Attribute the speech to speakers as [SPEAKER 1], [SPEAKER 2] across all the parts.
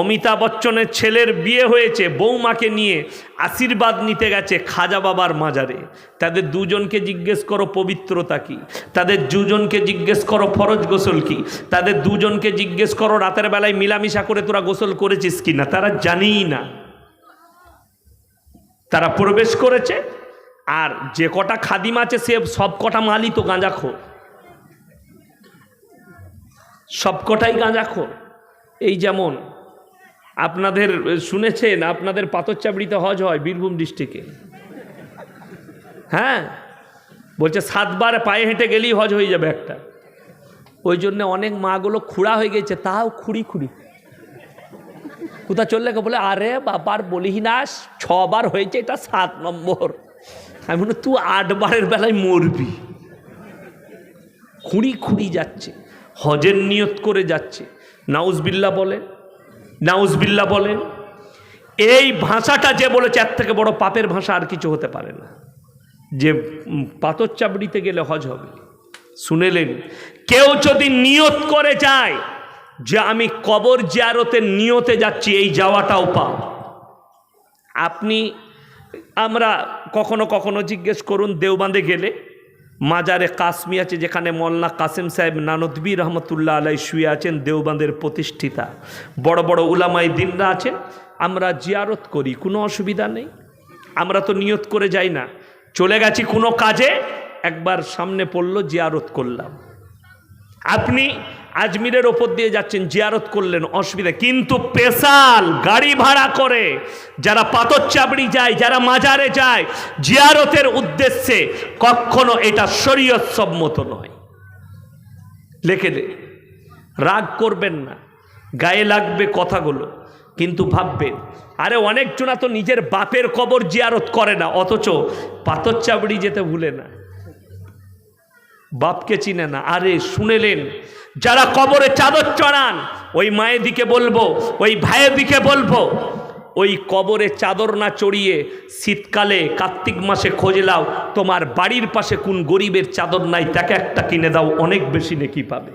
[SPEAKER 1] অমিতাভ বচ্চনের ছেলের বিয়ে হয়েছে বৌমাকে নিয়ে আশীর্বাদ নিতে গেছে খাজা বাবার মাজারে। তাদের দুজনকে জিজ্ঞেস করো পবিত্রতা কি? তাদের দুজনকে জিজ্ঞেস করো ফরজ গোসল কি? তাদের দুজনকে জিজ্ঞেস করো রাতের বেলায় মিলামিশা করে তোরা গোসল করেছিস কি না? তারা জানেই না। তারা প্রবেশ করেছে, আর যে কটা খাদিম আছে সে সব কটা মালই তো গাঁজাখোর সব কটাই গাঁজাখোর এই যেমন আপনাদের শুনেছেন, আপনাদের পাথরচাবড়িতে হজ হয় বীরভূম ডিস্ট্রিক্টে। হ্যাঁ? বলছে, সাতবার পায়ে হেঁটে গেলেই হজ হয়ে যাবে একটা। ওই জন্য অনেক মাগুলো খুঁড়া হয়ে গেছে, তাও খুঁড়ি খুঁড়ি। কোথা চললে বলে, আরে বাবার বলিহি না, ছবার হয়েছে, এটা সাত নম্বর। আমি বলি তুই আটবারের বেলায় মরবি। খুঁড়ি খুঁড়ি যাচ্ছে, হজের নিয়ত করে যাচ্ছে। নাউজবিল্লা বলেন নাউজবিল্লা বলেন এই ভাষাটা যে বলেছে, এর থেকে বড় পাপের ভাষা আর কিছু হতে পারে না। যে পাথর চাবড়িতে গেলে হজ হবে, শুনেলেন, কেউ যদি নিয়ত করে যায় যে আমি কবর জিয়ারতের নিয়তে যাচ্ছি, এই যাওয়াটাও পাও আপনি, আমরা কখনো কখনো জিজ্ঞেস করুন দেওবাঁধে গেলে মাজারে কাশ্মী আছে, যেখানে মোল্লা কাসেম সাহেব নানদবি রহমতুল্লাহ আলাই শুয়ে আছেন দেওবাঁধের প্রতিষ্ঠিতা। বড় বড় উলামাই দিনরা আছেন, আমরা জিয়ারত করি, কোনো অসুবিধা নেই। আমরা তো নিয়ত করে যাই না। চলে গেছি কোনো কাজে, একবার সামনে পড়ল, জিয়ারত করলাম। আপনি আজমিরের ওপর দিয়ে যাচ্ছেন, জিয়ারত করলেন, অসুবিধা। কিন্তু স্পেশাল গাড়ি ভাড়া করে, যারা পাথর চাবড়ি যায়, যারা মাজারে যায়, জিয়ারতের উদ্দেশ্যে কখনো এটা শরীয়ত সম্মত নয়। লিখে দে। রাগ করবেন না। গায়ে লাগবে কথাগুলো, কিন্তু ভাববেন, আরে অনেকজনা তো নিজের বাপের কবর জিয়ারত করে না, অথচ পাথর চাবড়ি যেতে ভুলে না। বাপকে চিনে না। আরে শুনেলেন যারা কবরে চাদর চড়ান, ওই মায়ের দিকে বলব, ওই ভাইয়ের দিকে বলব, ওই কবরে চাদর না চড়িয়ে শীতকালে কার্তিক মাসে খোঁজ লাও তোমার বাড়ির পাশে কোন গরিবের চাদর নাই, তাকে একটা কিনে দাও, অনেক বেশি নেকি পাবে।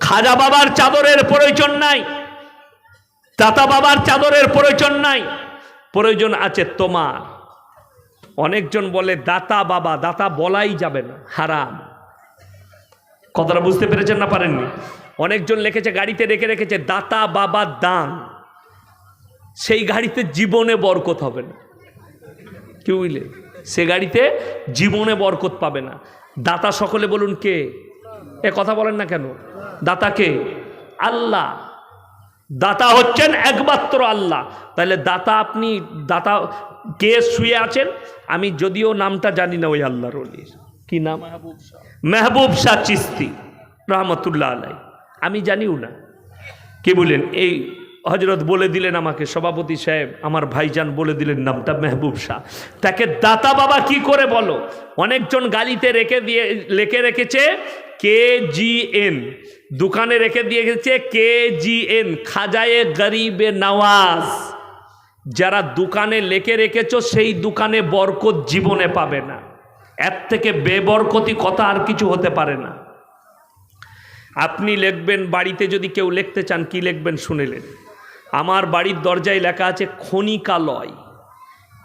[SPEAKER 1] খাজা বাবার চাদরের প্রয়োজন নাই দাতা বাবার চাদরের প্রয়োজন নাই, প্রয়োজন আছে তোমার। অনেকজন বলে, দাতা বাবা, দাতা বলাই যাবে না, হারাম। কথাটা বুঝতে পেরেছেন না পারেননি? অনেকজন লিখেছে, গাড়িতে রেখে রেখেছে, দাতা বাবা দান। সেই গাড়িতে জীবনে বরকত হবে না। কি বুঝলে? সে গাড়িতে জীবনে বরকত পাবে না। দাতা সকলে বলুন কে? এ কথা বলেন না কেন? দাতা কে? আল্লাহ। দাতা হচ্ছেন একমাত্র আল্লাহ। তাহলে দাতা আপনি, দাতা কে শুয়ে আছেন? আমি যদিও নামটা জানি না ওই আল্লাহর অলির। কি নাম? মেহবুব শাহ চিস্তি, রহমতুল্লাহ আলাই আমি জানিও না। কি বলেন এই হজরত বলে দিলেন আমাকে, সভাপতি সাহেব, আমার ভাইজান বলে দিলেন নামটা মেহবুব শাহ। তাকে দাতা বাবা কি করে বলো? অনেকজন গালিতে রেখে দিয়ে, লেখে রেখেছে কে জি এন। দোকানে রেখে দিয়ে গেছে কে জি এন, খাজায়ে গরিবে নওয়াজ। যারা দোকানে লেখে রেখেছ, সেই দোকানে বরকত জীবনে পাবে না। এর থেকে বেবরকতি কথা আর কিছু হতে পারে না। আপনি লিখবেন, বাড়িতে যদি কেউ লিখতে চান, কি লিখবেন শুনেলেন? আমার বাড়ির দরজায় লেখা আছে, খনিকালয়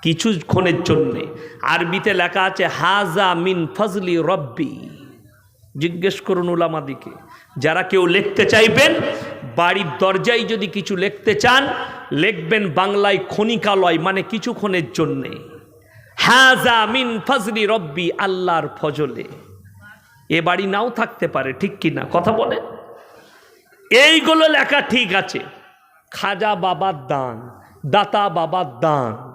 [SPEAKER 1] কিছু কিছুক্ষণের জন্যে। আরবিতে লেখা আছে, হাজা মিন ফজলি রব্বি জিজ্ঞেস করুন ওলামাদিকে যারা কেউ লিখতে চাইবেন, বাড়ির দরজায় যদি কিছু লিখতে চান, লিখবেন বাংলায় খনিকালয় মানে কিছু কিছুক্ষণের জন্যে। হাজা মিন ফজলি রব্বি, আল্লাহর ফজলে। এ বাড়ি নাও থাকতে পারে, ঠিক কি না কথা বলে এইগুলো লেখা ঠিক আছে। খাজা বাবার দান, দাতা বাবার দান।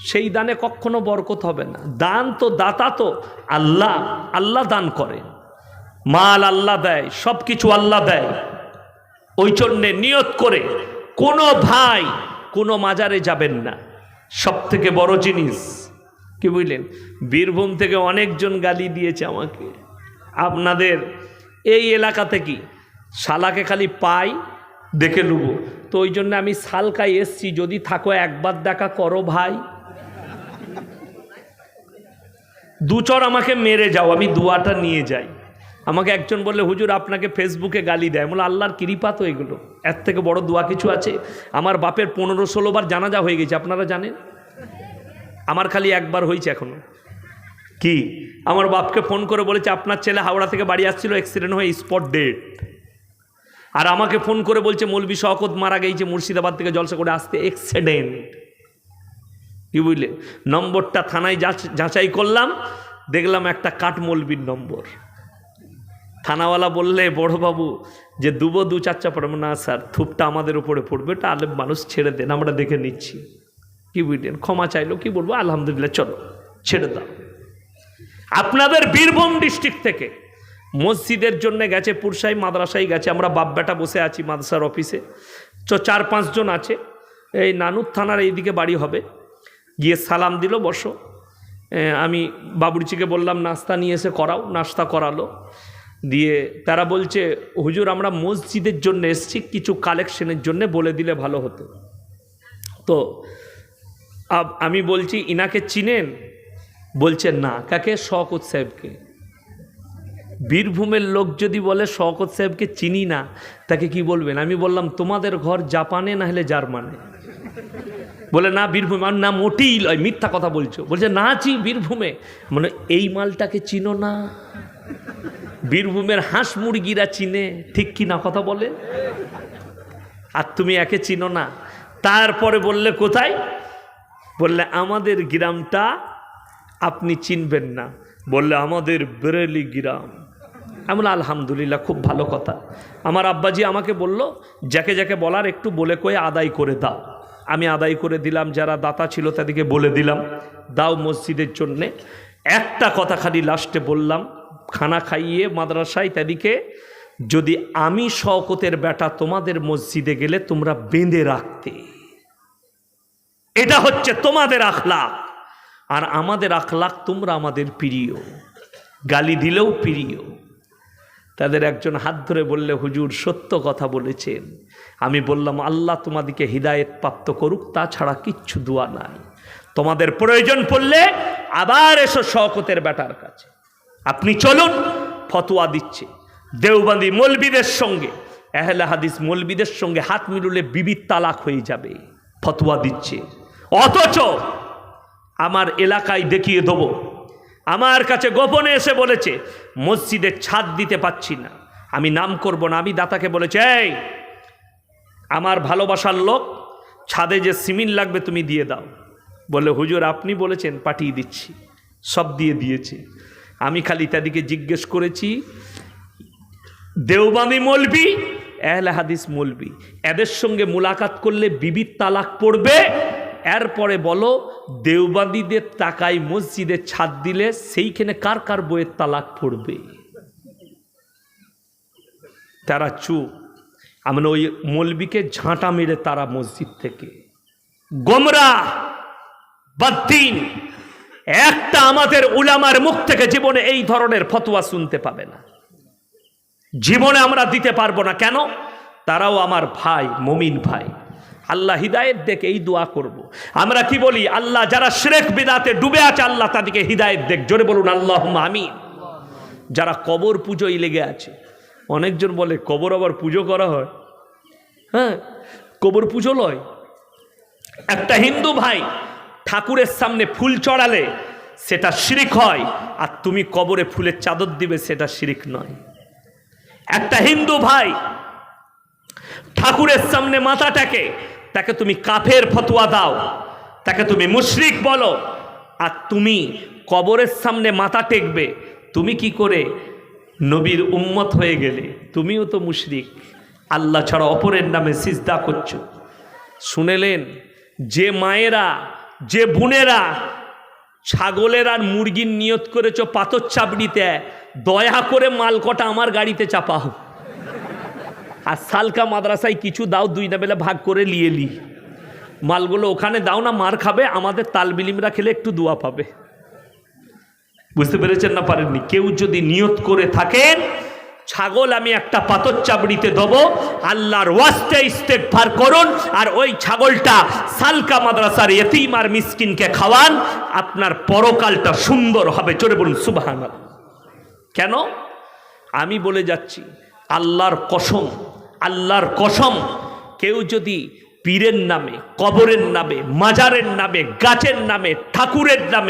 [SPEAKER 1] সেই দানে কখনো বরকত হবে না। দান তো দাতা তো, আল্লাহ আল্লাহ দান করে। মাল আল্লাহ দেয় সব কিছু আল্লাহ দেয়। ওই জন্যে নিয়ত করে, কোনো ভাই কোনো মাজারে যাবেন না। সব থেকে বড় জিনিস। কি বুঝলেন বীরভূম থেকে অনেকজন গালি দিয়েছে আমাকে। আপনাদের এই এলাকাতে কি? শালাকে খালি পাই দেখে নেব তো ওই জন্য আমি শালকায় এসছি যদি থাকো একবার দেখা করো ভাই। দুচর আমাকে মেরে যাও আমি দুয়াটা নিয়ে যাই। আমাকে একজন বললে হুজুর আপনাকে ফেসবুকে গালি দেয়। বলে আল্লাহর কৃপা তো এগুলো। এর থেকে বড় দোয়া কিছু আছে? আমার বাপের পনেরো ষোলো বার জানাজা হয়ে গেছে আপনারা জানেন? আমার খালি একবার হয়েছে এখনও। কি? আমার বাপকে ফোন করে বলেছে আপনার ছেলে হাওড়া থেকে বাড়ি আসছিল অ্যাক্সিডেন্ট হয়ে স্পট ডেট আর আমাকে ফোন করে বলছে মৌলবি শওকত মারা গেছে মুর্শিদাবাদ থেকে জলসা করে আসতে অ্যাক্সিডেন্ট কি বুঝলে? নম্বরটা থানায় যাচ- যাচাই করলাম দেখলাম একটা কাঠমৌলবির নম্বর। থানাওয়ালা বললে, বড়বাবু, যে দুবো দু চারটা পড়বে না স্যার, থুপটা আমাদের উপরে পড়বে, এটা আলেম মানুষ ছেড়ে দেন, আমরা দেখে নিচ্ছি। কি বুঝলেন? ক্ষমা চাইলো, কি বলব? আলহামদুলিল্লাহ, চলো, ছেড়ে দাও। আপনাদের বীরভূম ডিস্ট্রিক্ট থেকে মসজিদের জন্য গেছে, পুরসাই মাদ্রাসায় গেছে, আমরা বাপ বেটা বসে আছি মাদ্রাসার অফিসে তো চার পাঁচজন আছে, এই নানুর থানার এইদিকে বাড়ি হবে। গিয়ে সালাম দিল, বসো। আমি বাবুর্চিকে বললাম, নাস্তা নিয়ে এসে করাও। নাস্তা করালো। দিয়ে তারা বলছে, হুজুর, আমরা মসজিদের জন্য এসছি, কিছু কালেকশনের জন্য বলে দিলে ভালো হতো। তো আমি বলছি, ইনাকে চিনেন? বলছে, না। কাকে? শওকত সাহেবকে। বীরভূমের লোক যদি বলে, শওকত সাহেবকে চিনি না, তাকে কি বলবেন? আমি বললাম, তোমাদের ঘর জাপানে না হলে জার্মানে? বলে, না, বীরভূমে। আর না মোটেই মিথ্যা কথা বলছো। বলছে, না চি বীরভূমে। মানে এই মালটাকে চিনো না। বীরভূমের হাঁস মুরগিরা চিনে, ঠিক কি না কথা বলে? আর তুমি একে চিনো না। তারপরে বললে, কোথায়? বললে, আমাদের গ্রামটা আপনি চিনবেন না। বললে, আমাদের বেরেলি গ্রাম। এমন আলহামদুলিল্লাহ, খুব ভালো কথা। আমার আব্বাজি আমাকে বলল, যাকে যাকে বলার একটু বলে কয়ে আদায় করে দাও। আমি আদায় করে দিলাম, যারা দাতা ছিল তাদেরকে বলে দিলাম, দাও মসজিদের জন্যে। একটা কথা খালি লাস্টে বললাম খানা খাইয়ে মাদ্রাসায় তাদেরকে যদি আমি শওকতের বেটা তোমাদের মসজিদে গেলে তোমরা বেঁধে রাখতে। এটা হচ্ছে তোমাদের আখলাক। আর আমাদের আখলাক তোমরা আমাদের প্রিয়। গালি দিলেও প্রিয়। তাদের একজন হাত ধরে বললে, হুজুর, সত্য কথা বলেছেন। আমি বললাম, আল্লাহ তোমাদেরকে হৃদায়ত প্রাপ্ত করুক তাছাড়া কিচ্ছু দোয়া নাই। তোমাদের প্রয়োজন পড়লে আবার এসো শওকতের বেটার কাছে। আপনি চলুন, ফতোয়া দিচ্ছে। দেওবন্দি মলবিদের সঙ্গে এহলে হাদিস মলবিদের সঙ্গে হাত মিলুলে বিবির তালাক হয়ে যাবে। ফতোয়া দিচ্ছে। অথচ আমার এলাকায় দেখিয়ে দেবো, আমার কাছে গোপনে এসে বলেছে, মসজিদের ছাদ দিতে পাচ্ছি না। আমি নাম করব না, আমি দাতাকে বলেছে, এই, আমার ভালোবাসার লোক, ছাদে যে সিমিন লাগবে তুমি দিয়ে দাও। বলে, হুজুর, আপনি বলেছেন, পাঠিয়ে দিচ্ছি। সব দিয়ে দিয়েছে। আমি খালি তাদেরকে জিজ্ঞেস করেছি দেওবানি মলবি এহলে হাদিস মলবি। এদের সঙ্গে মুলাকাত করলে বিবির তালাক পড়বে, এরপরে বলো দেওবাদীদের টাকায় মসজিদে ছাদ দিলে সেইখানে কার কার বইয়ের তালাক পড়বে? তারা চুপ। আমরা ওই মলবিকে ঝাঁটা মেরে তারা মসজিদ থেকে। গোমরা বাদ্দিন একটা আমাদের উলামার মুখ থেকে জীবনে এই ধরনের ফতোয়া শুনতে পাবে না। জীবনে আমরা দিতে পারব না। কেন? তারাও আমার ভাই, মমিন ভাই। আল্লাহ হিদায়ত দেখে এই দোয়া করব। আমরা কি বলি? আল্লাহ যারা শ্রেক, বিদাতে ডুবে আছে, আল্লাহ তাদেরকে হিদায়ত দেখ। জোরে বলুন আল্লাহ আমিন। যারা কবর পুজোয় লেগে আছে, অনেকজন বলে, কবর আবার পুজো করা হয়? হ্যাঁ কবর পুজো লয়। একটা হিন্দু ভাই ঠাকুরের সামনে ফুল চড়ালে সেটা শিরিক হয়, আর তুমি কবরে ফুলের চাদর দিবে সেটা শিরিক নয়। একটা হিন্দু ভাই ঠাকুরের সামনে মাথাটাকে তাকে তুমি কাফের ফতোয়া দাও, তাকে তুমি মুশরিক বলো, আর তুমি কবরের সামনে মাথা টেকবে, তুমি কি করে নবীর উম্মত হয়ে গেলে? তুমিও তো মুশরিক, আল্লাহ ছাড়া অপরের নামে সিজদা করছ। শুনেলেন, যে মায়েরা যে বোনেরা ছাগলের আর মুরগির নিয়ত করেছ পাথর চাপড়িতে, দয়া করে মাল কটা আমার গাড়িতে চাপাও। আর সালকা মাদ্রাসায় কিছু দাও, দুই না বেলা ভাগ করে লিয়ে লি। মালগুলো ওখানে দাও না, মার খাবে, আমাদের তালবিলিমরা খেলে একটু দোয়া পাবে। বুঝতে পেরেছেন না পারেননি? কেউ যদি নিয়ত করে থাকেন ছাগল আমি একটা পাথর চাবড়িতে দেবো আল্লাহর ওয়াস্তে ইস্তেকভার করুন, আর ওই ছাগলটা সালকা মাদ্রাসার এতিম আর মিসকিনকে খাওয়ান, আপনার পরকালটা সুন্দর হবে চলে বলুন সুবাহান কেন? আমি বলে যাচ্ছি, আল্লাহর কসম আল্লাহর কসম, কেউ যদি পীরের নামে, কবরের নামে, মাজারের নামে, গাছের নামে, ঠাকুরের নামে